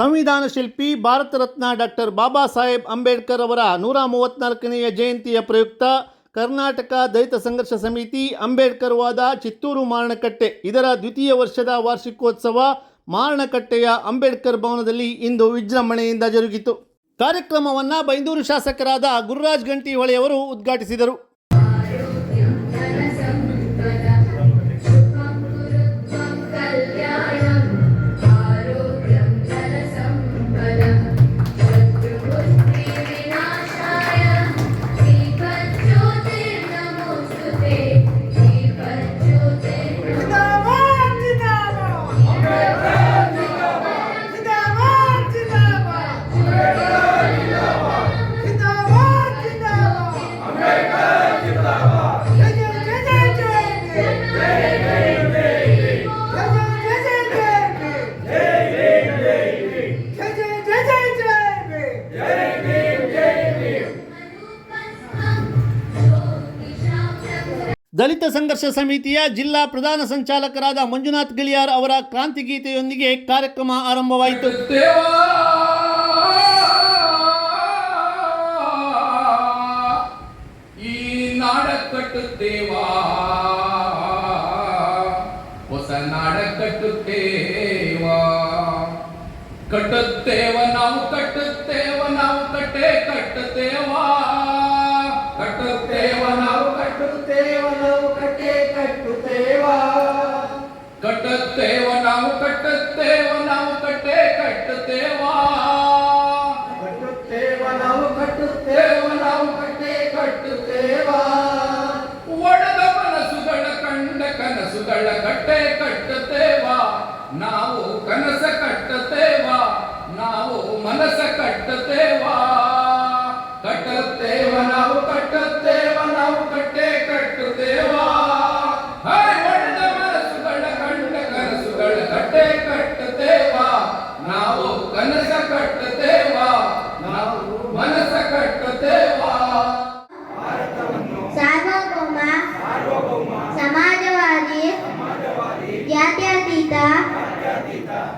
ಸಂವಿಧಾನ ಶಿಲ್ಪಿ, ಭಾರತ ರತ್ನ ಡಾಕ್ಟರ್ ಬಾಬಾ ಸಾಹೇಬ್ ಅಂಬೇಡ್ಕರ್ ಅವರ ನೂರ ಮೂವತ್ತ್ನಾಲ್ಕನೆಯ ಜಯಂತಿಯ ಪ್ರಯುಕ್ತ ಕರ್ನಾಟಕ ದಲಿತ ಸಂಘರ್ಷ ಸಮಿತಿ ಅಂಬೇಡ್ಕರ್ ವಾದ ಚಿತ್ತೂರು ಮಾರಣಕಟ್ಟೆ. ಇದರ ದ್ವಿತೀಯ ವರ್ಷದ ವಾರ್ಷಿಕೋತ್ಸವ ಮಾರಣಕಟ್ಟೆಯ ಅಂಬೇಡ್ಕರ್ ಭವನದಲ್ಲಿ ಇಂದು ವಿಜೃಂಭಣೆಯಿಂದ ಜರುಗಿತು. ಕಾರ್ಯಕ್ರಮವನ್ನು ಬೈಂದೂರು ಶಾಸಕರಾದ ಗುರುರಾಜ್ ಗಂಟಿಹೊಳೆಯವರು ಉದ್ಘಾಟಿಸಿದರು. ಸಂಘರ್ಷ ಸಮಿತಿಯ ಜಿಲ್ಲಾ ಪ್ರಧಾನ ಸಂಚಾಲಕರಾದ ಮಂಜುನಾಥ್ ಗಿಳಿಯಾರ್ ಅವರ ಕ್ರಾಂತಿ ಗೀತೆಯೊಂದಿಗೆ ಕಾರ್ಯಕ್ರಮ ಆರಂಭವಾಯಿತು. ಕಟ್ಟುತ್ತೇವಾ ಕಟ್ಟುತ್ತೇವಾ ನಾವು ಕಟ್ಟುತ್ತೇವ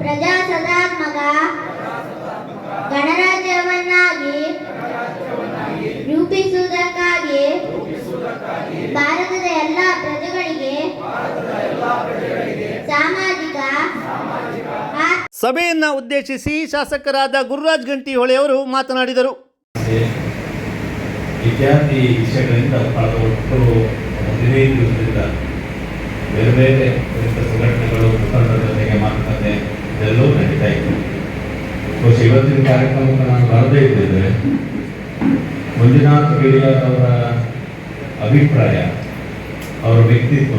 ಪ್ರಜಾಸತ್ತಾತ್ಮಕ ಗಣರಾಜ್ಯವನ್ನಾಗಿ ರೂಪಿಸುವುದಕ್ಕಾಗಿ ಭಾರತದ ಎಲ್ಲ ಪ್ರಜೆಗಳಿಗೆ ಸಾಮಾಜಿಕ ಸಭೆಯನ್ನ ಉದ್ದೇಶಿಸಿ ಶಾಸಕರಾದ ಗುರುರಾಜ್ ಗಂಟಿಹೊಳೆಯವರು ಮಾತನಾಡಿದರು. ವಿದ್ಯಾರ್ಥಿ ವಿಷಯಗಳಿಂದ ಕಳೆದ ಒಟ್ಟು ಹದಿನೈದು ದಿವಸದಿಂದ ಬೇರೆ ಬೇರೆ ಸಂಘಟನೆಗಳು ಮುಖಂಡರ ಜೊತೆಗೆ ಮಾತುಕತೆ ಇದೆಲ್ಲವೂ ನಡೀತಾ ಇತ್ತು ಬಹುಶಃ ಇವತ್ತಿನ ಕಾರ್ಯಕ್ರಮಕ್ಕೆ ನಾನು ಬರದೇ ಇದ್ದಿದ್ರೆ, ಮಂಜುನಾಥ್ ಅವರ ಅಭಿಪ್ರಾಯ, ಅವರ ವ್ಯಕ್ತಿತ್ವ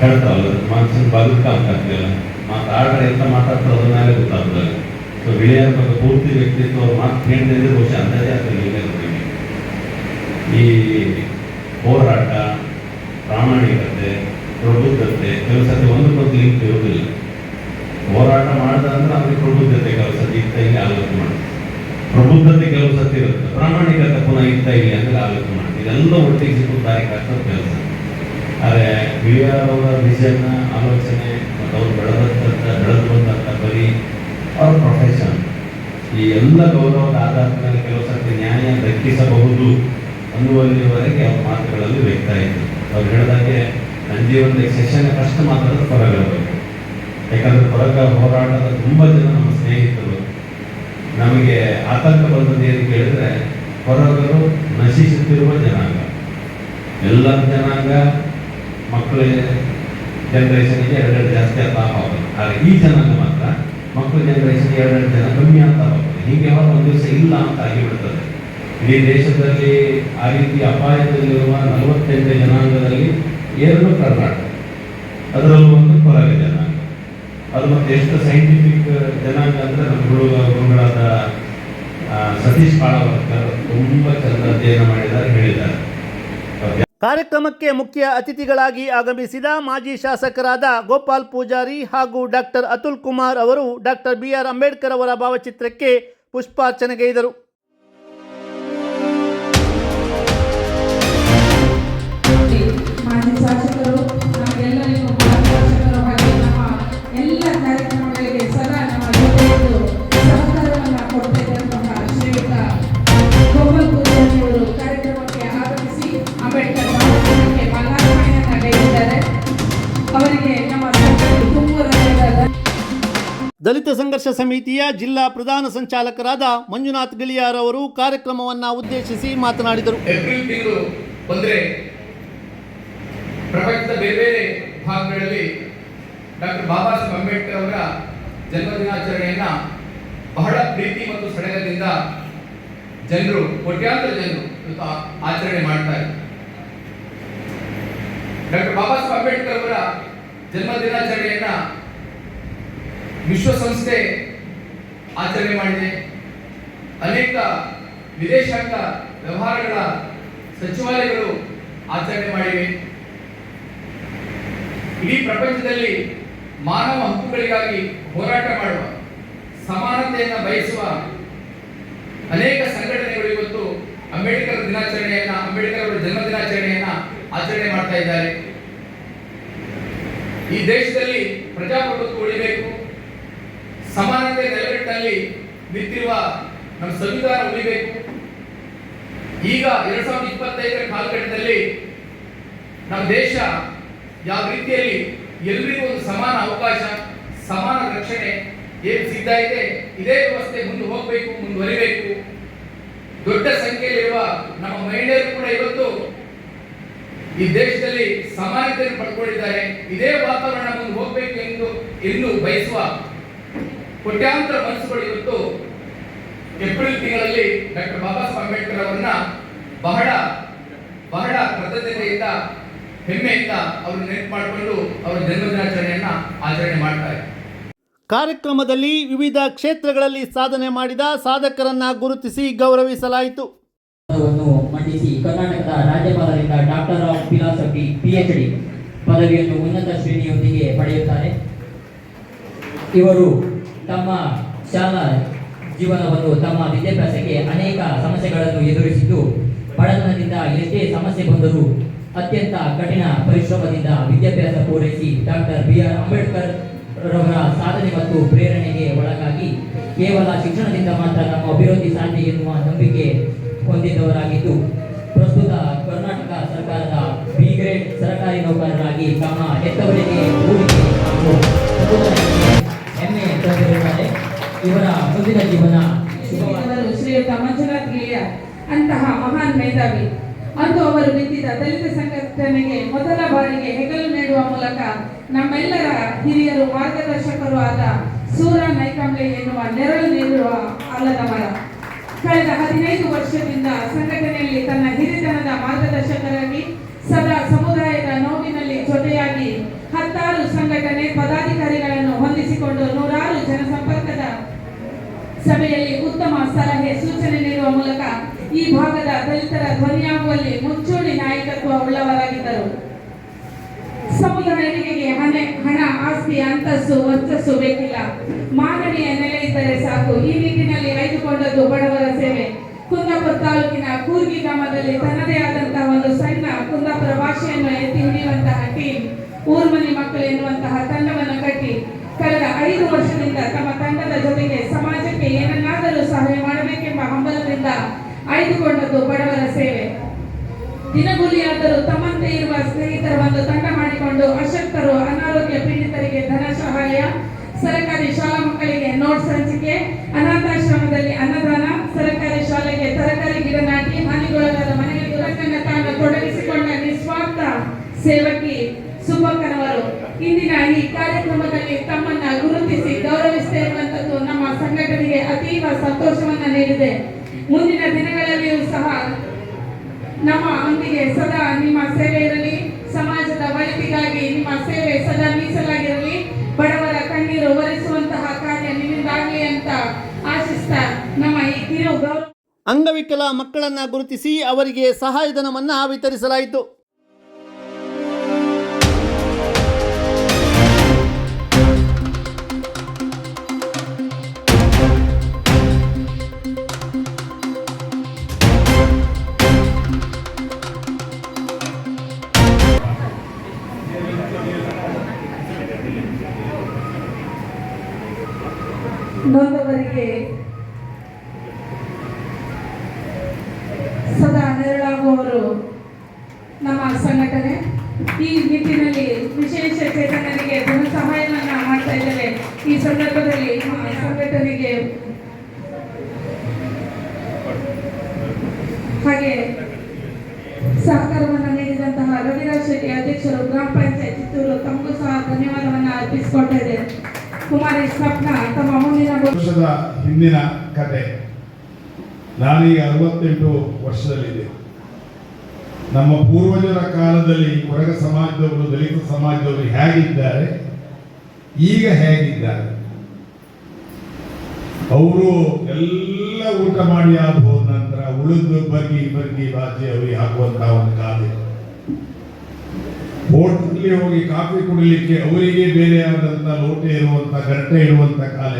ಹೇಳ್ತಾವಲ್ಲ ಮನುಷ್ಯನ ಬದುಕಾಗ್ತಿಲ್ಲ ಮಾತಾಡ್ರೆ ಎಂತ ಮಾತಾಡ್ತಾರೆ ಅದ್ರ ಮೇಲೆ ಗೊತ್ತಾಗ್ತದೆ ಸೊ ಗಿಳಿಯಾರ ಬಗ್ಗೆ ಪೂರ್ತಿ ವ್ಯಕ್ತಿತ್ವ ಅವ್ರ ಮಾತು ಕೇಳಿದ್ರೆ ಬಹುಶಃ ಅಂದಾಜೆ ಆಗ್ತದೆ. ಈ ಹೋರಾಟ, ಪ್ರಾಮಾಣಿಕತೆ, ಪ್ರಬುದ್ಧತೆ ಕೆಲಸಕ್ಕೆ ಒಂದು ಬಗ್ಗೆ ಲಿಂಕ್ ಇರುವುದಿಲ್ಲ. ಹೋರಾಟ ಮಾಡಿದ ಅಂದ್ರೆ ನಮಗೆ ಪ್ರಬುದ್ಧತೆ ಕೆಲವು ಸತಿ ಇತ್ತ ಇಲ್ಲಿ, ಆಲೋಚನೆ ಮಾಡಿ ಪ್ರಬುದ್ಧತೆ ಕೆಲವು ಸತಿ ಇರುತ್ತೆ. ಪ್ರಾಮಾಣಿಕತೆ ಪುನಃ ಇತ್ತ ಇಲ್ಲಿ ಅಂದ್ರೆ ಆಲೋಚನೆ ಮಾಡಿ ಇದೆಲ್ಲ ಒಟ್ಟಿಗೆ ಹಾಕೋದು ಕೆಲಸ ಆದರೆ ಹಿರಿಯರ ವಿಷನ್ ಆಲೋಚನೆ ಮತ್ತು ಅವ್ರು ಬೆಳೆದಂಥ ಬೆಳೆದು ಬಂದಂಥ ಬರೀ ಅವ್ರ ಪ್ರೊಫೆಷನ್ ಈ ಎಲ್ಲ ಗೌರವದ ಆಧಾರದ ಮೇಲೆ ಕೆಲವು ಸರ್ತಿ ನ್ಯಾಯ ದಕ್ಕಿಸಬಹುದು ಅನ್ನುವಲ್ಲಿವರೆಗೆ ಅವ್ರ ಮಾತುಗಳಲ್ಲಿ ವ್ಯಕ್ತ ಆಯಿತು ಅವ್ರು ಹೇಳಿದಾಗೆ, ನನ್ನ ಜೀವನದ ಸೆಷನ್ ಫಸ್ಟ್ ಮಾತ್ರ ಬಗ್ಗೆ ಯಾಕಂದ್ರೆ ಹೊರಗ ಹೋರಾಟದ ತುಂಬ ಜನ ನಮ್ಮ ಸ್ನೇಹಿತರು. ನಮಗೆ ಆತಂಕ ಬಂದದ್ದು ಏನು ಕೇಳಿದ್ರೆ ಹೊರಗರು ನಶಿಸುತ್ತಿರುವ ಜನಾಂಗ. ಎಲ್ಲ ಜನಾಂಗ ಮಕ್ಕಳ ಜನರೇಷನ್ಗೆ ಎರಡೆರಡು ಜಾಸ್ತಿ ಆಗ್ತಾ ಹೋಗುತ್ತೆ ಆದರೆ ಈ ಜನಾಂಗ ಮಾತ್ರ ಮಕ್ಕಳ ಜನರೇಷನ್ ಎರಡೆರಡು ಜನ ಕಮ್ಮಿ ಅಂತ ಹೋಗ್ತದೆ ಹೀಗೆ ಯಾವಾಗ ಒಂದು ದಿವಸ ಇಲ್ಲ ಅಂತ ಆಗಿಬಿಡ್ತದೆ. ಇಡೀ ದೇಶದಲ್ಲಿ ಆ ರೀತಿ ಅಪಾಯದಲ್ಲಿರುವ ನಲವತ್ತೆಂಟು ಜನಾಂಗದಲ್ಲಿ ಎರಡು ಕರ್ನಾಟಕ. ಅದರಲ್ಲೂ ಒಂದು ಕೊರಗ ಜನಾಂಗ. ಅದು ಮತ್ತೆ ಎಷ್ಟು ಸೈಂಟಿಫಿಕ್ ಜನಾಂಗ ಅಂದ್ರೆ ನಮ್ಮ ಗುರು, ಗುರುಗಳಾದ ಸತೀಶ್ ಕಾಳವರ್ಕರ್ ತುಂಬಾ ಚಂದ ಅಧ್ಯಯನ ಮಾಡಿದ್ದಾರೆ, ಹೇಳಿದ್ದಾರೆ. ಕಾರ್ಯಕ್ರಮಕ್ಕೆ ಮುಖ್ಯ ಅತಿಥಿಗಳಾಗಿ ಆಗಮಿಸಿದ ಮಾಜಿ ಶಾಸಕರಾದ ಗೋಪಾಲ್ ಪೂಜಾರಿ ಹಾಗೂ ಡಾಕ್ಟರ್ ಅತುಲ್ ಕುಮಾರ್ ಅವರು ಡಾಕ್ಟರ್ ಬಿ ಆರ್ ಅಂಬೇಡ್ಕರ್ ಅವರ ಭಾವಚಿತ್ರಕ್ಕೆ ಪುಷ್ಪಾರ್ಚನೆಗೈದರು ಸಂಘರ್ಷ ಸಮಿತಿಯ ಜಿಲ್ಲಾ ಪ್ರಧಾನ ಸಂಚಾಲಕರಾದ ಮಂಜುನಾಥ್ ಗಿಳಿಯಾರ್ ಅವರು ಕಾರ್ಯಕ್ರಮವನ್ನು ಉದ್ದೇಶಿಸಿ ಮಾತನಾಡಿದರು. ಏಪ್ರಿಲ್ ತಿಂಗಳು ಬಂದರೆ ಪ್ರಪಂಚದ ಬೇರೆ ಬೇರೆ ಭಾಗಗಳಲ್ಲಿ ಡಾಕ್ಟರ್ ಬಾಬಾ ಸಾಹೇಬ್ ಅಂಬೇಡ್ಕರ್ ಅವರ ಜನ್ಮದಿನಾಚರಣೆಯನ್ನ ಬಹಳ ಪ್ರೀತಿ ಮತ್ತು ಸಡಗರದಿಂದ ಜನರು, ಕೋಟ್ಯಾಂತರ ಜನರು ಆಚರಣೆ ಮಾಡ್ತಾರೆ ಡಾಕ್ಟರ್ ಬಾಬಾ ಸಾಹೇಬ್ ಅಂಬೇಡ್ಕರ್ ಅವರ ಜನ್ಮ ದಿನಾಚರಣೆಯನ್ನ ವಿಶ್ವಸಂಸ್ಥೆ ಆಚರಣೆ ಮಾಡಿದೆ. ಅನೇಕ ವಿದೇಶಾಂಗ ವ್ಯವಹಾರಗಳ ಸಚಿವಾಲಯಗಳು ಆಚರಣೆ ಮಾಡಿವೆ. ಇಡೀ ಪ್ರಪಂಚದಲ್ಲಿ ಮಾನವ ಹಕ್ಕುಗಳಿಗಾಗಿ ಹೋರಾಟ ಮಾಡುವ, ಸಮಾನತೆಯನ್ನು ಬಯಸುವ ಅನೇಕ ಸಂಘಟನೆಗಳು ಇವತ್ತು ಅಂಬೇಡ್ಕರ್ ದಿನಾಚರಣೆಯನ್ನ, ಅಂಬೇಡ್ಕರ್ ಅವರ ಜನ್ಮ ದಿನಾಚರಣೆಯನ್ನ ಆಚರಣೆ ಮಾಡ್ತಾ ಇದ್ದಾರೆ. ಈ ದೇಶದಲ್ಲಿ ಪ್ರಜಾಪ್ರಭುತ್ವ ಉಳಿಬೇಕು. ಸಮಾನತೆ ನೆಲೆಗಟ್ಟಲ್ಲಿ ನಿಂತಿರುವ ನಮ್ಮ ಸಂವಿಧಾನ ಉಳಿಬೇಕು. ಈಗ ಎರಡ್ ಸಾವಿರದ ಇಪ್ಪತ್ತೈದರ ಕಾಲಘಟ್ಟದಲ್ಲಿ ನಮ್ಮ ದೇಶ ಯಾವ ರೀತಿಯಲ್ಲಿ ಎಲ್ರಿಗೂ ಒಂದು ಸಮಾನ ಅವಕಾಶ, ಸಮಾನ ರಕ್ಷಣೆ ಏನು ಸಿದ್ಧ ಇದೆ, ಇದೇ ವ್ಯವಸ್ಥೆ ಮುಂದೆ ಹೋಗಬೇಕು, ಮುಂದುವರಿಬೇಕು. ದೊಡ್ಡ ಸಂಖ್ಯೆಯಲ್ಲಿರುವ ನಮ್ಮ ಮಹಿಳೆಯರು ಕೂಡ ಇವತ್ತು ಈ ದೇಶದಲ್ಲಿ ಸಮಾನತೆಯನ್ನು ಪಡ್ಕೊಂಡಿದ್ದಾರೆ. ಇದೇ ವಾತಾವರಣ ಮುಂದೆ ಹೋಗಬೇಕು ಎಂದು ಎಂದು ಬಯಸುವ ಕೋಟ್ಯಾಂತರ ಮನಸ್ಸುಗಳು ಇವತ್ತು ಏಪ್ರಿಲ್ ತಿಂಗಳಲ್ಲಿ ಡಾಕ್ಟರ್ ಬಾಬಾ ಸಾಹೇಬ್ ಅಂಬೇಡ್ಕರ್ ಅವರನ್ನ ಬಹಳ ಬಹಳ ಕೃತಜ್ಞತೆಯಿಂದ ಹೆಮ್ಮೆಯಿಂದ ಅವರು ನೆನಪು ಮಾಡಿಕೊಂಡು ಅವರ ಜನ್ಮದಿನಾಚರಣೆಯನ್ನ ಆಚರಣೆ ಮಾಡ್ತಾರೆ ಕಾರ್ಯಕ್ರಮದಲ್ಲಿ ವಿವಿಧ ಕ್ಷೇತ್ರಗಳಲ್ಲಿ ಸಾಧನೆ ಮಾಡಿದ ಸಾಧಕರನ್ನ ಗುರುತಿಸಿ ಗೌರವಿಸಲಾಯಿತು. ಮಂಡಿಸಿ ಕರ್ನಾಟಕದ ರಾಜ್ಯಪಾಲರಿಂದ ಡಾಕ್ಟರ್ ಆಫ್ ಫಿಲಾಸಫಿ ಪಿಎಚ್ಡಿ ಪದವಿಯನ್ನು ಉನ್ನತ ಶ್ರೇಣಿಯೊಂದಿಗೆ ಪಡೆಯುತ್ತಾರೆ. ಇವರು ತಮ್ಮ ಶಾಲಾ ಜೀವನವನ್ನು ತಮ್ಮ ವಿದ್ಯಾಭ್ಯಾಸಕ್ಕೆ ಅನೇಕ ಸಮಸ್ಯೆಗಳನ್ನು ಎದುರಿಸಿದ್ದು ಬಡತನದಿಂದ ಎಷ್ಟೇ ಸಮಸ್ಯೆ ಬಂದರೂ ಅತ್ಯಂತ ಕಠಿಣ ಪರಿಶ್ರಮದಿಂದ ವಿದ್ಯಾಭ್ಯಾಸ ಪೂರೈಸಿ ಡಾಕ್ಟರ್ ಬಿ ಆರ್ ಅಂಬೇಡ್ಕರ್ ರವರ ಸಾಧನೆ ಮತ್ತು ಪ್ರೇರಣೆಗೆ ಒಳಗಾಗಿ ಕೇವಲ ಶಿಕ್ಷಣದಿಂದ ಮಾತ್ರ ನಮ್ಮ ಅಭಿವೃದ್ಧಿ ಸಾಧ್ಯ ಎನ್ನುವ ನಂಬಿಕೆ ಹೊಂದಿದ್ದವರಾಗಿದ್ದು ಪ್ರಸ್ತುತ ಕರ್ನಾಟಕ ಸರ್ಕಾರದ ಬಿ ಗ್ರೇಡ್ ಸರ್ಕಾರಿ ನೌಕರರಾಗಿ ತಮ್ಮ ಹೆತ್ತವರಿಗೆ ಇವರ ಮುಂದಿನ ಜೀವನ. ಶ್ರೀಯುತ ಮಂಜುನಾಥ್ ಗಿಳಿಯ ಅಂತಹ ಮಹಾನ್ ಮೇಧಾವಿ. ಅಂದು ಅವರು ಬಿದ್ದಿದ್ದ ದಲಿತ ಸಂಘಟನೆಗೆ ಮೊದಲ ಬಾರಿಗೆ ಹೆಗಲು ನೀಡುವ ಮೂಲಕ ನಮ್ಮೆಲ್ಲರ ಹಿರಿಯರು ಮಾರ್ಗದರ್ಶಕರು ಆದ ಸೂರ ನೈಕಂಬ್ಲೆ ಎನ್ನುವ ನೆರಳು ನೀಡುವ ಆಲದ ಮರ ಕಳೆದ ಹದಿನೈದು ವರ್ಷದಿಂದ ಸಂಘಟನೆಯಲ್ಲಿ ತನ್ನ ಹಿರಿತನದ ಮಾರ್ಗದರ್ಶಕರಾಗಿ ಸದಾ ಸಮುದಾಯದ ನೋವಿನಲ್ಲಿ ಜೊತೆಯಾಗಿ ಹತ್ತಾರು ಸಂಘಟನೆ ಪದಾಧಿಕಾರಿಗಳನ್ನು ಸಭೆಯಲ್ಲಿ ಉತ್ತಮ ಸಲಹೆ ಸೂಚನೆ ನೀಡುವ ಮೂಲಕ ಈ ಭಾಗದ ದಲಿತರ ಧ್ವನಿಯಾಗುವಲ್ಲಿ ಮುಂಚೂಣಿ ನಾಯಕತ್ವ ಉಳ್ಳವರಾಗಿದ್ದರು. ಸಮುದಾಯರಿಗೆ ಹಣ ಹಣ, ಆಸ್ತಿ ಅಂತಸ್ತು ವರ್ಚಸ್ಸು ಬೇಕಿಲ್ಲ. ಮಾನವೀಯ ನೆಲೆ ಇದ್ದರೆ ಸಾಕು. ಈ ನಿಟ್ಟಿನಲ್ಲಿ ಆಯ್ದುಕೊಂಡದ್ದು ಬಡವರ ಸೇವೆ. ಕುಂದಾಪುರ ತಾಲೂಕಿನ ಕೂರ್ಗಿ ಗ್ರಾಮದಲ್ಲಿ ತನ್ನದೇ ಆದಂತಹ ಒಂದು ಸಣ್ಣ ಕುಂದಾಪುರ ಭಾಷೆಯನ್ನು ಎತ್ತಿ ಹಿಡಿಯುವಂತಹ ಟೀಮ್ ಊರ್ಮನಿ ಮಕ್ಕಳು ಎನ್ನುವಂತಹ ತಂಡವನ್ನು ಕಟ್ಟಿ ಕಳೆದ ಐದು ವರ್ಷದಿಂದ ತಮ್ಮ ತಂಡದ ಜೊತೆಗೆ ಸಮಾಜಕ್ಕೆ ಏನನ್ನಾದರೂ ಸಹಾಯ ಮಾಡಬೇಕೆಂಬ ಹಂಬಲದಿಂದ ಆಯ್ದುಕೊಂಡದ್ದು ಬಡವರ ಸೇವೆ. ದಿನಗೂಲಿಯಾದರೂ ತಮ್ಮಂತೆ ಇರುವ ಸ್ನೇಹಿತರ ಒಂದು ತಂಡ ಮಾಡಿಕೊಂಡು ಅಶಕ್ತರು, ಅನಾರೋಗ್ಯ ಪೀಡಿತರಿಗೆ ಧನ ಸಹಾಯ, ಸರ್ಕಾರಿ ಶಾಲಾ ಮಕ್ಕಳಿಗೆ ನೋಟ್ಸ್ ಹಂಚಿಕೆ ಅನಾಥಾಶ್ರಮದಲ್ಲಿ ಅನ್ನದಾನ, ಸರ್ಕಾರಿ ಶಾಲೆಗೆ ತರಕಾರಿ, ಗಿಡ ನಾಟಿ, ಹಾನಿಗೊಳಗಾದ ಮನೆಗಳಿಗೆ ತನ್ನನ್ನು ತಾನು ತೊಡಗಿಸಿಕೊಂಡ ನಿಸ್ವಾರ್ಥ ಸೇವಕಿ ಇಂದಿನ ಈ ಕಾರ್ಯಕ್ರಮದಲ್ಲಿ ತಮ್ಮನ್ನ ಗುರುತಿಸಿ ಗೌರವಿಸ್ತಾ ನಮ್ಮ ಸಂಘಟನೆಗೆ ಅತೀವ ಸಂತೋಷವನ್ನ ನೀಡಿದೆ. ಮುಂದಿನ ದಿನಗಳಲ್ಲಿಯೂ ಸಹ ನಮ್ಮ ಒಂದಿಗೆ ಸದಾ ನಿಮ್ಮ ಸೇವೆ ಇರಲಿ. ಸಮಾಜದ ಒಳಿತಿಗಾಗಿ ನಿಮ್ಮ ಸೇವೆ ಸದಾ ಮೀಸಲಾಗಿರಲಿ. ಬಡವರ ಕಣ್ಣೀರು ಒರೆಸುವಂತಹ ಕಾರ್ಯ ನಿಮ್ಮಿಂದಾಗಲಿ ಅಂತ ಆಶಿಸ್ತಾ ನಮ್ಮ ಈ ಕಿರು ಗೌರವ ಅಂಗವಿಕಲ ಮಕ್ಕಳನ್ನ ಗುರುತಿಸಿ ಅವರಿಗೆ ಸಹಾಯಧನವನ್ನ ವಿತರಿಸಲಾಯಿತು. ನೊಂದವರಿಗೆ ಸದಾ ನೆರಳಾಗುವವರು ನಮ್ಮ ಸಂಘಟನೆ ಈ ನಿಟ್ಟಿನಲ್ಲಿ ವಿಶೇಷ ಚೇತನರಿಗೆ ಧನ ಸಹಾಯವನ್ನ ಮಾಡ್ತಾ ಇದ್ದೇವೆ ಈ ಸಂದರ್ಭದಲ್ಲಿ ಸಂಘಟನೆಗೆ ಹಾಗೆ ಸಹಕಾರವನ್ನು ನೀಡಿದಂತಹ ರವಿರಾಜ್ ಶೆಟ್ಟಿ ಅಧ್ಯಕ್ಷರು ಗ್ರಾಮ ಪಂಚಾಯತ್ ಚಿತ್ತೂರು ತಮಗೂ ಸಹ ಧನ್ಯವಾದವನ್ನು ಅರ್ಪಿಸಿಕೊಳ್ತಾ ಇದೆ ಕುಮಾರಿ ಸ್ವಪ್ನ ತಮ್ಮ ಮುಂದಿನ ಗೊ- ಹಿಂದಿನ ಕತೆ. ನಾನೀಗ ಅರವತ್ತೆಂಟು ವರ್ಷದಲ್ಲಿದೆ ನಮ್ಮ ಪೂರ್ವಜರ ಕಾಲದಲ್ಲಿ ಹೊರಗ ಸಮಾಜದವರು, ದಲಿತ ಸಮಾಜದವರು ಹೇಗಿದ್ದಾರೆ? ಈಗ ಹೇಗಿದ್ದಾರೆ? ಅವರು ಎಲ್ಲ ಊಟ ಮಾಡಿ ಆದ ಹೋದ ನಂತರ ಉಳಿದು ಬರ್ಗಿ ಬರ್ಗಿ ಬಾಜಿ ಅವರಿಗೆ ಹಾಕುವಂತಹ ಒಂದು ಕಾಲ ಹೋಟ್ಲಿ ಹೋಗಿ ಕಾಫಿ ಕುಡಿಲಿಕ್ಕೆ ಅವರಿಗೆ ಬೇರೆ ಆದಂತ ಲೋಟೆ ಇರುವಂತ ಗಂಟೆ ಇರುವಂತ ಕಾಲ.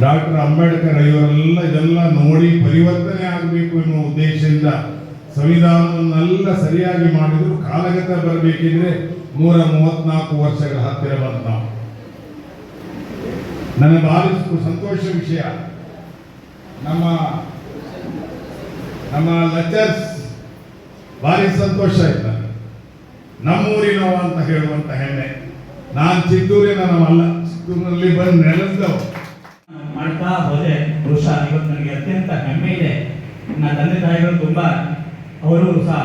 ಡಾಕ್ಟರ್ ಅಂಬೇಡ್ಕರ್ ಇವರೆಲ್ಲ ಇದೆಲ್ಲ ನೋಡಿ ಪರಿವರ್ತನೆ ಆಗಬೇಕು ಎನ್ನುವ ಉದ್ದೇಶದಿಂದ ಸಂವಿಧಾನವನ್ನೆಲ್ಲ ಸರಿಯಾಗಿ ಮಾಡಿದ್ರು. ಕಾಲಗತ ಬರಬೇಕಿದ್ರೆ ನೂರ ಮೂವತ್ನಾಲ್ಕು ವರ್ಷಗಳ ಹತ್ತಿರ ನಾವು. ನನಗೆ ಭಾರಿ ಸಂತೋಷ ವಿಷಯ. ನಮ್ಮ ನಮ್ಮ ಲೆಕ್ಚರ್ಸ್ ಭಾರಿ ಸಂತೋಷ ನನಗೆ. ನಮ್ಮೂರಿನವ ಅಂತ ಹೇಳುವಂತ ಹೆಮ್ಮೆ. ನಾನು ಚಿತ್ತೂರಿನವಲ್ಲ ಚಿತ್ತೂರಿನಲ್ಲಿ ಬಂದು ನೆಲೆಸಿದವ ಮಾಡ್ತಾ ಹೋದೆ. ಬಹುಶಃ ಇವತ್ತು ನನಗೆ ಅತ್ಯಂತ ಹೆಮ್ಮೆ ಇದೆ. ನನ್ನ ತಂದೆ ತಾಯಿಗಳು ತುಂಬ ಅವರು ಸಹ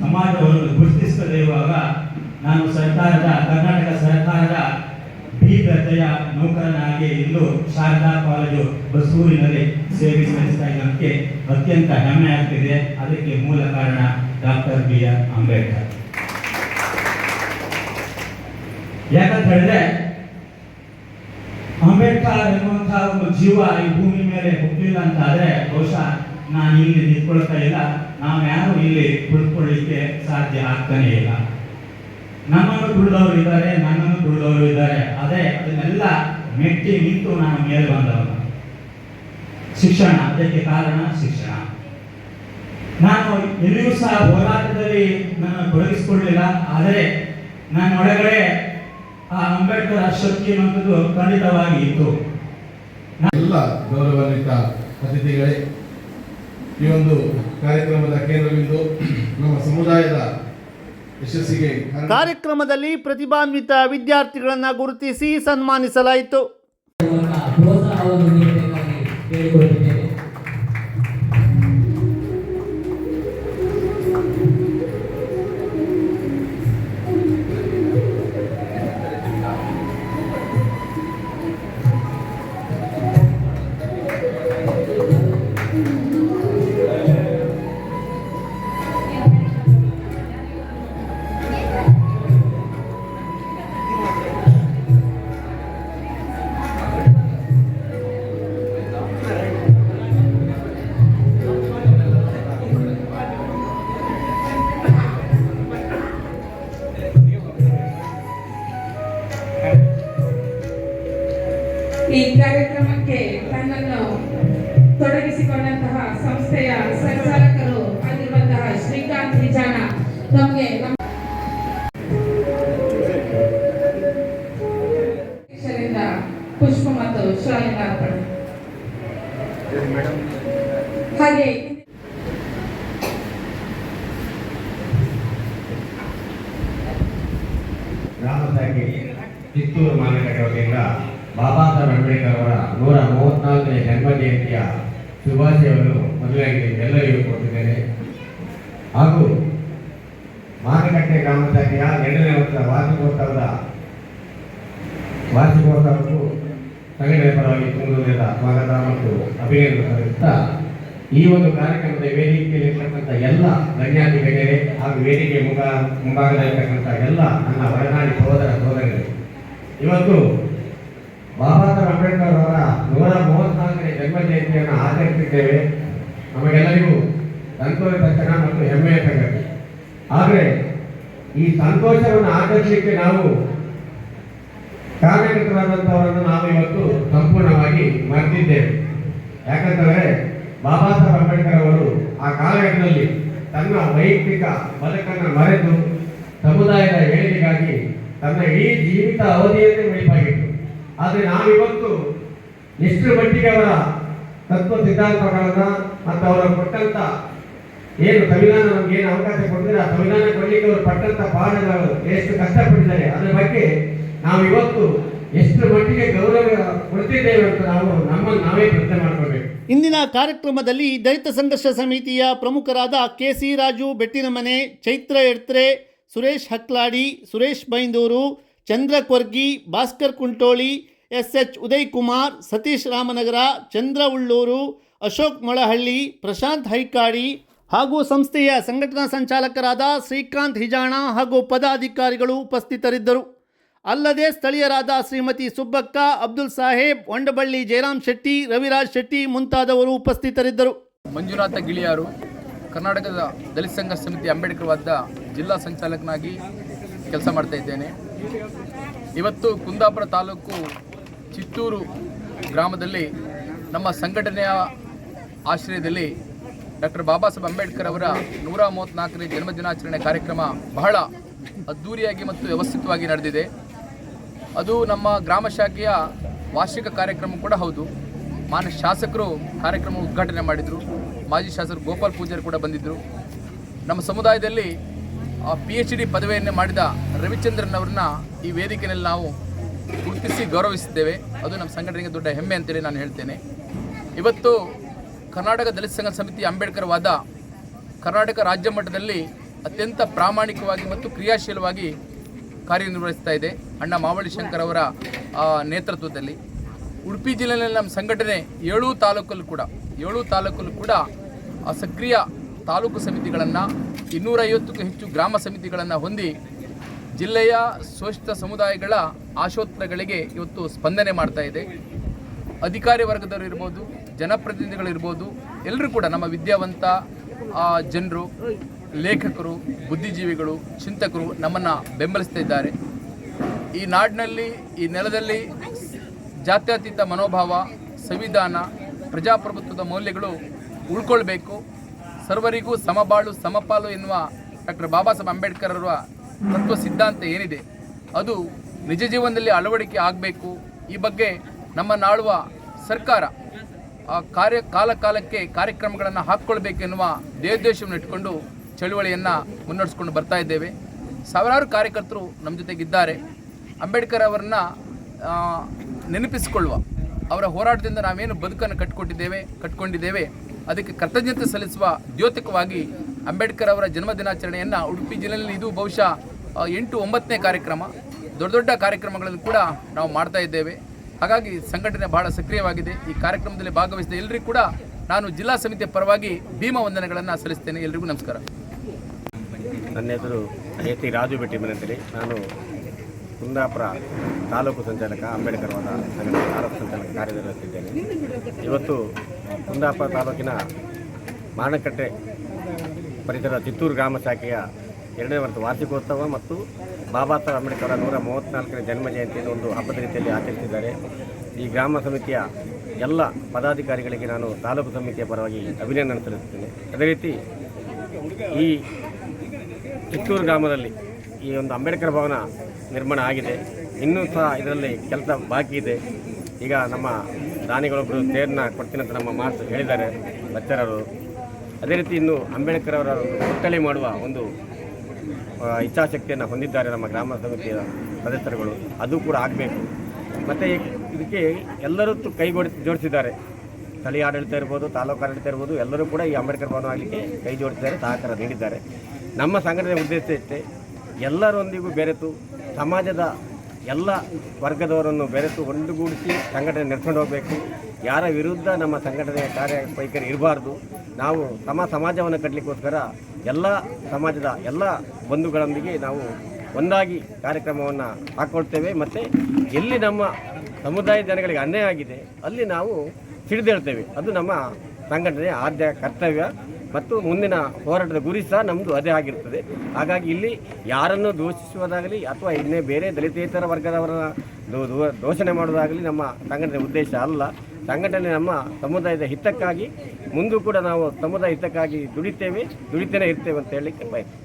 ಸಮಾಜವನ್ನು ಗುರುತಿಸ್ತದೆ ಇರುವಾಗ ನಾನು ಸರ್ಕಾರದ, ಕರ್ನಾಟಕ ಸರ್ಕಾರದ ಬಿ ದರ್ಜೆಯ ನೌಕರನಾಗಿ ಇಂದು ಶಾರದಾ ಕಾಲೇಜು ಬಸ್ಸೂರಿನಲ್ಲಿ ಸೇವೆ ಸಲ್ಲಿಸ್ತಾ ಇದ್ದಕ್ಕೆ ಅತ್ಯಂತ ಹೆಮ್ಮೆ ಆಗ್ತಿದೆ. ಅದಕ್ಕೆ ಮೂಲ ಕಾರಣ ಡಾಕ್ಟರ್ ಬಿ ಆರ್ ಅಂಬೇಡ್ಕರ್. ಯಾಕಂತ ಹೇಳಿದ್ರೆ ಅಂಬೇಡ್ಕರ್ ಎನ್ನುವಂತಹ ಒಂದು ಜೀವ ಈ ಭೂಮಿ ಮೇಲೆ ಹುಟ್ಟಿಲ್ಲ ಅಂತ ಆದ್ರೆ ಬಹುಶಃ ನಾನು ಇಲ್ಲಿ ನಿಂತ್ಕೊಳ್ತಾ ಇಲ್ಲ. ನಾವು ಯಾರು ಇಲ್ಲಿ ಕುಳಿತುಕೊಳ್ಳಿಕ್ಕೆ ಸಾಧ್ಯ ಆಗ್ತಾನೆ ಇಲ್ಲ. ನಮ್ಮನ್ನು ತುಳಿದವರು ಇದ್ದಾರೆ, ನನ್ನನ್ನು ತುಳಿದವರು ಇದ್ದಾರೆ. ಅದೇ ಅದನ್ನೆಲ್ಲ ಮೆಟ್ಟಿ ನಿಂತು ನಾನು ಮೇಲೆ ಬಂದವನು. ಶಿಕ್ಷಣ, ಅದಕ್ಕೆ ಕಾರಣ ಶಿಕ್ಷಣ. ನಾನು ಎಲ್ಲಿಯೂ ಸಹ ಹೋರಾಟದಲ್ಲಿ ನನ್ನ ತೊಡಗಿಸಿಕೊಳ್ಳಲಿಲ್ಲ. ಆದರೆ ನನ್ನ ಒಳಗಡೆ ಆ ಅಂಬೇಡ್ಕರ್ ಅಷ್ಟಕ್ಕೆ ಅನ್ನುವಂಥದ್ದು ಖಂಡಿತವಾಗಿ ಇತ್ತು ಎಲ್ಲ ಗೌರವಾನ್ವಿತ ಅತಿಥಿಗಳೇ ಈ ಒಂದು ಕಾರ್ಯಕ್ರಮದ ಕೇಂದ್ರವಿಂದು ನಮ್ಮ ಸಮುದಾಯದ ಯಶಸ್ಸಿಗೆ ಕಾರ್ಯಕ್ರಮದಲ್ಲಿ ಪ್ರತಿಭಾನ್ವಿತ ವಿದ್ಯಾರ್ಥಿಗಳನ್ನು ಗುರುತಿಸಿ ಸನ್ಮಾನಿಸಲಾಯಿತು. ಹಾಗೆ. ಗ್ರಾಮದಾಗಿ ಕಿತ್ತೂರು ವತಿಯಿಂದ ಬಾಬಾ ಸಾಹೇಬ್ ಅಂಬೇಡ್ಕರ್ ಅವರ ನೂರ ಮೂವತ್ನಾಲ್ಕನೇ ಜನ್ಮ ಜಯಂತಿಯ ಶುಭಾಶಯವನ್ನು ಮದುವೆಯಾಗಿ ಎಲ್ಲರಿಗೂ ಕೊಟ್ಟಿದ್ದೇನೆ ಹಾಗೂ ಮಾನಕಟ್ಟೆ ಶಾಖೆಯ ಎರಡನೇ ವರ್ಷದ ವಾರ್ಷಿಕೋತ್ಸವದ ವಾರ್ಷಿಕೋತ್ಸವಕ್ಕೂ ಸಂಘಟನೆ ಪರವಾಗಿ ತುಂಬುವುದರಿಂದ ಸ್ವಾಗತ ಮತ್ತು ಅಭಿನಂದನೆ ಸಲ್ಲಿಸುತ್ತಾ ಈ ಒಂದು ಕಾರ್ಯಕ್ರಮದ ವೇದಿಕೆಯಲ್ಲಿರ್ತಕ್ಕಂಥ ಎಲ್ಲ ಗಣ್ಯಾತಿ ಗಣ್ಯರೇ ಹಾಗೂ ವೇದಿಕೆ ಮುಖ ಮುಂಭಾಗದಲ್ಲಿರ್ತಕ್ಕಂಥ ಎಲ್ಲ ನನ್ನ ಒಳನಾಡಿ ಸಹೋದರ ಸಹೋದರಿಗಳು, ಇವತ್ತು ಬಾಬಾ ಸಾಹೇಬ್ ಅಂಬೇಡ್ಕರ್ ಅವರ ನೂರ ಮೂವತ್ನಾಲ್ಕನೇ ಜನ್ಮ ಜಯಂತಿಯನ್ನು ಆಚರಿಸಿದ್ದೇವೆ. ನಮಗೆಲ್ಲರಿಗೂ ಸಂತೋಷ ತಕ್ಷಣ ಮತ್ತು ಹೆಮ್ಮೆಯ ಸಂಗತಿ ಆದರೆ ಈ ಸಂತೋಷವನ್ನು ಆಚರಿಸಲಿಕ್ಕೆ ನಾವು ಕಾರ್ಯಕರ್ತರಾದಂಥವರನ್ನು ನಾವು ಇವತ್ತು ಸಂಪೂರ್ಣವಾಗಿ ಮರೆತಿದ್ದೇವೆ. ಯಾಕಂತಂದ್ರೆ ಬಾಬಾ ಸಾಹೇಬ್ ಅಂಬೇಡ್ಕರ್ ಅವರು ಆ ಕಾಲಘಟ್ಟದಲ್ಲಿ ತನ್ನ ವೈಯಕ್ತಿಕ ಬದುಕನ್ನು ಮರೆತು ಸಮುದಾಯದ ಏಳಿಗೆಗಾಗಿ ತನ್ನ ಇಡೀ ಜೀವಿತ ಅವಧಿಯನ್ನೇ ಮುಡಿಪಾಗಿತ್ತು ಆದರೆ ನಾವಿವತ್ತು ಎಷ್ಟು ಮಟ್ಟಿಗೆ ಅವರ ತತ್ವ ಸಿದ್ಧಾಂತಗಳನ್ನು ಮತ್ತು ಅವರು ಕೊಟ್ಟಂತ ಏನು ಸಂವಿಧಾನ ನಮ್ಗೆ ಏನು ಅವಕಾಶ ಕೊಟ್ಟಿದ್ರೆ ಆ ಸಂವಿಧಾನ ಕೊಡ್ಲಿಕ್ಕೆ ಅವರು ಪಟ್ಟಂತ ಪಾಠಗಳು ಎಷ್ಟು ಕಷ್ಟಪಟ್ಟಿದ್ದಾರೆ, ಅದ್ರ ಬಗ್ಗೆ ನಾವು ಇವತ್ತು ಎಷ್ಟು ಮಟ್ಟಿಗೆ ಗೌರವ ಕೊಡ್ತಿದ್ದೇವೆ ಅಂತ ನಾವು ನಮ್ಮನ್ನು ನಾವೇ ಪ್ರಶ್ನೆ ಮಾಡ್ಕೋಬೇಕು ಇಂದಿನ ಕಾರ್ಯಕ್ರಮದಲ್ಲಿ ದಲಿತ ಸಂಘರ್ಷ ಸಮಿತಿಯ ಪ್ರಮುಖರಾದ K C Raju, Bettinamane, Chaitra Edtre Suresh Hakladi, Suresh Byndoor, Chandra Korgi, Bhaskar Kuntoli S H Uday Kumar Satish Ramanagara, Chandra Ullur, Ashok Molahalli, Prashanth Haikadi ಹಾಗೂ ಸಂಸ್ಥೆಯ ಸಂಘಟನಾ ಸಂಚಾಲಕರಾದ ಶ್ರೀಕಾಂತ್ ಹಿಜಾಣ ಹಾಗೂ ಪದಾಧಿಕಾರಿಗಳು ಉಪಸ್ಥಿತರಿದ್ದರು. ಅಲ್ಲದೆ ಸ್ಥಳೀಯರಾದ ಶ್ರೀಮತಿ ಸುಬ್ಬಕ್ಕ, ಅಬ್ದುಲ್ ಸಾಹೇಬ್ ಒಂಡಬಳ್ಳಿ ಜಯರಾಮ್ ಶೆಟ್ಟಿ, ರವಿರಾಜ್ ಶೆಟ್ಟಿ ಮುಂತಾದವರು ಉಪಸ್ಥಿತರಿದ್ದರು. ಮಂಜುನಾಥ ಗಿಳಿಯಾರು ಕರ್ನಾಟಕದ ದಲಿತ ಸಂಘ ಸಮಿತಿ ಅಂಬೇಡ್ಕರ್ ವಾದ ಜಿಲ್ಲಾ ಸಂಚಾಲಕನಾಗಿ ಕೆಲಸ ಮಾಡ್ತಾ ಇದ್ದೇನೆ. ಇವತ್ತು ಕುಂದಾಪುರ ತಾಲೂಕು ಚಿತ್ತೂರು ಗ್ರಾಮದಲ್ಲಿ ನಮ್ಮ ಸಂಘಟನೆಯ ಆಶ್ರಯದಲ್ಲಿ ಡಾಕ್ಟರ್ ಬಾಬಾ ಸಾಹೇಬ್ ಅಂಬೇಡ್ಕರ್ ಅವರ ನೂರ ಮೂವತ್ತ್ನಾಲ್ಕನೇ ಜನ್ಮದಿನಾಚರಣೆ ಕಾರ್ಯಕ್ರಮ ಬಹಳ ಅದ್ಧೂರಿಯಾಗಿ ಮತ್ತು ವ್ಯವಸ್ಥಿತವಾಗಿ ನಡೆದಿದೆ. ಅದು ನಮ್ಮ ಗ್ರಾಮ ಶಾಖೆಯ ವಾರ್ಷಿಕ ಕಾರ್ಯಕ್ರಮ ಕೂಡ ಹೌದು. ಮಾನ್ಯ ಶಾಸಕರು ಕಾರ್ಯಕ್ರಮ ಉದ್ಘಾಟನೆ ಮಾಡಿದರು. ಮಾಜಿ ಶಾಸಕರು ಗೋಪಾಲ್ ಪೂಜಾರಿ ಕೂಡ ಬಂದಿದ್ದರು ನಮ್ಮ ಸಮುದಾಯದಲ್ಲಿ ಪಿ ಎಚ್ ಡಿ ಪದವಿಯನ್ನು ಮಾಡಿದ ರವಿಚಂದ್ರನ್ ಅವ್ರನ್ನ ಈ ವೇದಿಕೆಯಲ್ಲಿ ನಾವು ಗುರುತಿಸಿ ಗೌರವಿಸಿದ್ದೇವೆ. ಅದು ನಮ್ಮ ಸಂಘಟನೆಗೆ ದೊಡ್ಡ ಹೆಮ್ಮೆ ಅಂತೇಳಿ ನಾನು ಹೇಳ್ತೇನೆ. ಇವತ್ತು ಕರ್ನಾಟಕ ದಲಿತ ಸಂಘ ಸಮಿತಿ ಅಂಬೇಡ್ಕರ್ ವಾದ ಕರ್ನಾಟಕ ರಾಜ್ಯ ಮಟ್ಟದಲ್ಲಿ ಅತ್ಯಂತ ಪ್ರಾಮಾಣಿಕವಾಗಿ ಮತ್ತು ಕ್ರಿಯಾಶೀಲವಾಗಿ ಕಾರ್ಯನಿರ್ವಹಿಸ್ತಾ ಇದೆ. ಅಣ್ಣ ಮಾವಳಿ ಶಂಕರ್ ಅವರ ನೇತೃತ್ವದಲ್ಲಿ. ಉಡುಪಿ ಜಿಲ್ಲೆಯಲ್ಲಿ ನಮ್ಮ ಸಂಘಟನೆ ಏಳು ತಾಲೂಕಲ್ಲೂ ಕೂಡ, ಏಳು ತಾಲೂಕಲ್ಲೂ ಕೂಡ ಸಕ್ರಿಯ ತಾಲೂಕು ಸಮಿತಿಗಳನ್ನು, ಇನ್ನೂರೈವತ್ತಕ್ಕೂ ಹೆಚ್ಚು ಗ್ರಾಮ ಸಮಿತಿಗಳನ್ನು ಹೊಂದಿ ಜಿಲ್ಲೆಯ ಶೋಷಿತ ಸಮುದಾಯಗಳ ಆಶೋತ್ತರಗಳಿಗೆ ಇವತ್ತು ಸ್ಪಂದನೆ ಮಾಡ್ತಾ ಇದೆ. ಅಧಿಕಾರಿ ವರ್ಗದವರು ಇರ್ಬೋದು ಜನಪ್ರತಿನಿಧಿಗಳಿರ್ಬೋದು ಎಲ್ಲರೂ ಕೂಡ ನಮ್ಮ ವಿದ್ಯಾವಂತ ಜನರು ಲೇಖಕರು, ಬುದ್ಧಿಜೀವಿಗಳು, ಚಿಂತಕರು ನಮ್ಮನ್ನು ಬೆಂಬಲಿಸ್ತಾ ಈ ನಾಡಿನಲ್ಲಿ, ಈ ನೆಲದಲ್ಲಿ ಜಾತ್ಯತೀತ ಮನೋಭಾವ, ಸಂವಿಧಾನ, ಪ್ರಜಾಪ್ರಭುತ್ವದ ಮೌಲ್ಯಗಳು ಉಳ್ಕೊಳ್ಬೇಕು. ಸರ್ವರಿಗೂ ಸಮಬಾಳು, ಸಮಪಾಲು ಎನ್ನುವ ಡಾಕ್ಟರ್ ಬಾಬಾ ಸಾಹೇಬ್ ಅಂಬೇಡ್ಕರ್ ಅವರ ತತ್ವ ಸಿದ್ಧಾಂತ ಏನಿದೆ? ಅದು ನಿಜ ಜೀವನದಲ್ಲಿ ಅಳವಡಿಕೆ ಆಗಬೇಕು. ಈ ಬಗ್ಗೆ ನಮ್ಮ ನಾಳುವ ಸರ್ಕಾರ ಆ ಕಾರ್ಯ ಕಾಲ ಕಾಲಕ್ಕೆ ಕಾರ್ಯಕ್ರಮಗಳನ್ನು ಹಾಕ್ಕೊಳ್ಬೇಕೆನ್ನುವ ದೇವದೇಶವನ್ನು ಇಟ್ಕೊಂಡು ಚಳುವಳಿಯನ್ನು ಮುನ್ನಡೆಸ್ಕೊಂಡು ಬರ್ತಾ ಇದ್ದೇವೆ. ಸಾವಿರಾರು ಕಾರ್ಯಕರ್ತರು ನಮ್ಮ ಜೊತೆಗಿದ್ದಾರೆ. ಅಂಬೇಡ್ಕರ್ ಅವರನ್ನ ನೆನಪಿಸಿಕೊಳ್ಳುವ, ಅವರ ಹೋರಾಟದಿಂದ ನಾವೇನು ಬದುಕನ್ನು ಕಟ್ಟಿಕೊಟ್ಟಿದ್ದೇವೆ ಕಟ್ಕೊಂಡಿದ್ದೇವೆ. ಅದಕ್ಕೆ ಕೃತಜ್ಞತೆ ಸಲ್ಲಿಸುವ ದ್ಯೋತಕವಾಗಿ ಅಂಬೇಡ್ಕರ್ ಅವರ ಜನ್ಮ ದಿನಾಚರಣೆಯನ್ನು ಉಡುಪಿ ಜಿಲ್ಲೆಯಲ್ಲಿ ಇದು ಬಹುಶಃ ಎಂಟು ಒಂಬತ್ತನೇ ಕಾರ್ಯಕ್ರಮ. ದೊಡ್ಡ ದೊಡ್ಡ ಕಾರ್ಯಕ್ರಮಗಳನ್ನು ಕೂಡ ನಾವು ಮಾಡ್ತಾ ಇದ್ದೇವೆ. ಹಾಗಾಗಿ ಸಂಘಟನೆ ಬಹಳ ಸಕ್ರಿಯವಾಗಿದೆ. ಈ ಕಾರ್ಯಕ್ರಮದಲ್ಲಿ ಭಾಗವಹಿಸಿದ ಎಲ್ಲರಿಗೂ ಕೂಡ ನಾನು ಜಿಲ್ಲಾ ಸಮಿತಿಯ ಪರವಾಗಿ ಭೀಮ ವಂದನೆಗಳನ್ನು ಸಲ್ಲಿಸ್ತೇನೆ. ಎಲ್ರಿಗೂ ನಮಸ್ಕಾರ. ನನ್ನ ಹೆಸರು ಎ ಸಿ ರಾಜು ಭೆಟ್ಟಿ ಅಂತೇಳಿ. ನಾನು ಕುಂದಾಪುರ ತಾಲೂಕು ಸಂಚಾಲಕ ಅಂಬೇಡ್ಕರ್ ವಾದ ಸಂಘಟನೆ ತಾಲೂಕು ಸಂಚಾಲಕ ಕಾರ್ಯನಿರ್ವಹಿಸಿದ್ದೇನೆ ಇವತ್ತು ಕುಂದಾಪುರ ತಾಲೂಕಿನ ಮಾರಣಕಟ್ಟೆ ಪರಿಸರ ಚಿತ್ತೂರು ಗ್ರಾಮ ಶಾಖೆಯ ಎರಡನೇ ವರ್ಷ ವಾರ್ಷಿಕೋತ್ಸವ ಮತ್ತು ಬಾಬಾ ಸಾಹೇಬ್ ಅಂಬೇಡ್ಕರ್ ಅವರ ನೂರ ಮೂವತ್ತ್ನಾಲ್ಕನೇ ಜನ್ಮ ಜಯಂತಿಯನ್ನು ಒಂದು ಹಬ್ಬದ ರೀತಿಯಲ್ಲಿ ಆಚರಿಸಿದ್ದಾರೆ. ಈ ಗ್ರಾಮ ಸಮಿತಿಯ ಎಲ್ಲ ಪದಾಧಿಕಾರಿಗಳಿಗೆ ನಾನು ತಾಲೂಕು ಸಮಿತಿಯ ಪರವಾಗಿ ಅಭಿನಂದನೆ ಸಲ್ಲಿಸುತ್ತೇನೆ. ಅದೇ ರೀತಿ ಈ ಚಿತ್ತೂರು ಗ್ರಾಮದಲ್ಲಿ ಈ ಒಂದು ಅಂಬೇಡ್ಕರ್ ಭವನ ನಿರ್ಮಾಣ ಆಗಿದೆ. ಇನ್ನೂ ಸಹ ಇದರಲ್ಲಿ ಕೆಲಸ ಬಾಕಿ ಇದೆ. ಈಗ ನಮ್ಮ ದಾನಿಗಳೊಬ್ಬರು ತೇರನ್ನ ಕೊಡ್ತೀನಿ ಅಂತ ನಮ್ಮ ಮಾತು ಹೇಳಿದ್ದಾರೆ ಬಚ್ಚರವರು ಅದೇ ರೀತಿ ಇನ್ನು ಅಂಬೇಡ್ಕರ್ ಅವರ ಒಂದು ಪುತ್ಥಳಿ ಮಾಡುವ ಒಂದು ಇಚ್ಛಾಶಕ್ತಿಯನ್ನು ಹೊಂದಿದ್ದಾರೆ ನಮ್ಮ ಗ್ರಾಮ ಸಮಿತಿಯ ಸದಸ್ಯರುಗಳು. ಅದು ಕೂಡ ಆಗಬೇಕು. ಮತ್ತು ಇದಕ್ಕೆ ಎಲ್ಲರೂ ಕೈಗೊಡಿ ಜೋಡಿಸಿದ್ದಾರೆ. ಸ್ಥಳೀಯ ಆಡಳಿತ ಇರ್ಬೋದು, ತಾಲೂಕು ಆಡಳಿತ ಇರ್ಬೋದು, ಎಲ್ಲರೂ ಕೂಡ ಈ ಅಂಬೇಡ್ಕರ್ ಭವನ ಆಗಲಿಕ್ಕೆ ಕೈ ಜೋಡಿಸಿದ್ದಾರೆ, ಸಹಕಾರ ನೀಡಿದ್ದಾರೆ. ನಮ್ಮ ಸಂಘಟನೆ ಉದ್ದೇಶ ಇಷ್ಟೇ. ಎಲ್ಲರೊಂದಿಗೂ ಬೆರೆತು, ಸಮಾಜದ ಎಲ್ಲ ವರ್ಗದವರನ್ನು ಬೆರೆತು ಒಂದುಗೂಡಿಸಿ ಸಂಘಟನೆ ನಡ್ಕೊಂಡು ಹೋಗಬೇಕು. ಯಾರ ವಿರುದ್ಧ ನಮ್ಮ ಸಂಘಟನೆಯ ಕಾರ್ಯ ವೈಖರಿ ಇರಬಾರ್ದು. ನಾವು ತಮ್ಮ ಸಮಾಜವನ್ನು ಕಟ್ಟಲಿಕ್ಕೋಸ್ಕರ ಎಲ್ಲ ಸಮಾಜದ ಎಲ್ಲ ಬಂಧುಗಳೊಂದಿಗೆ ನಾವು ಒಂದಾಗಿ ಕಾರ್ಯಕ್ರಮವನ್ನು ಹಾಕ್ಕೊಳ್ತೇವೆ ಮತ್ತು ಎಲ್ಲಿ ನಮ್ಮ ಸಮುದಾಯ ಜನಗಳಿಗೆ ಅನ್ಯಾಯ ಆಗಿದೆ, ಅಲ್ಲಿ ನಾವು ಸಿಡಿದೇಳ್ತೇವೆ. ಅದು ನಮ್ಮ ಸಂಘಟನೆಯ ಆದ್ಯ ಕರ್ತವ್ಯ. ಮತ್ತು ಮುಂದಿನ ಹೋರಾಟದ ಗುರಿ ಸಹ ನಮ್ಮದು ಅದೇ ಆಗಿರ್ತದೆ. ಹಾಗಾಗಿ ಇಲ್ಲಿ ಯಾರನ್ನು ದೂಷಿಸುವುದಾಗಲಿ ಅಥವಾ ಇನ್ನೇ ಬೇರೆ ದಲಿತೇತರ ವರ್ಗದವರ ದೋಷಣೆ ಮಾಡೋದಾಗಲಿ ನಮ್ಮ ಸಂಘಟನೆ ಉದ್ದೇಶ ಅಲ್ಲ. ಸಂಘಟನೆ ನಮ್ಮ ಸಮುದಾಯದ ಹಿತಕ್ಕಾಗಿ, ಮುಂದೂ ಕೂಡ ನಾವು ಸಮುದಾಯ ಹಿತಕ್ಕಾಗಿ ದುಡಿತೇವೆ, ದುಡಿತೇನೆ ಇರ್ತೇವೆ ಅಂತ ಹೇಳಿ ಬಯಸ್ತೇನೆ.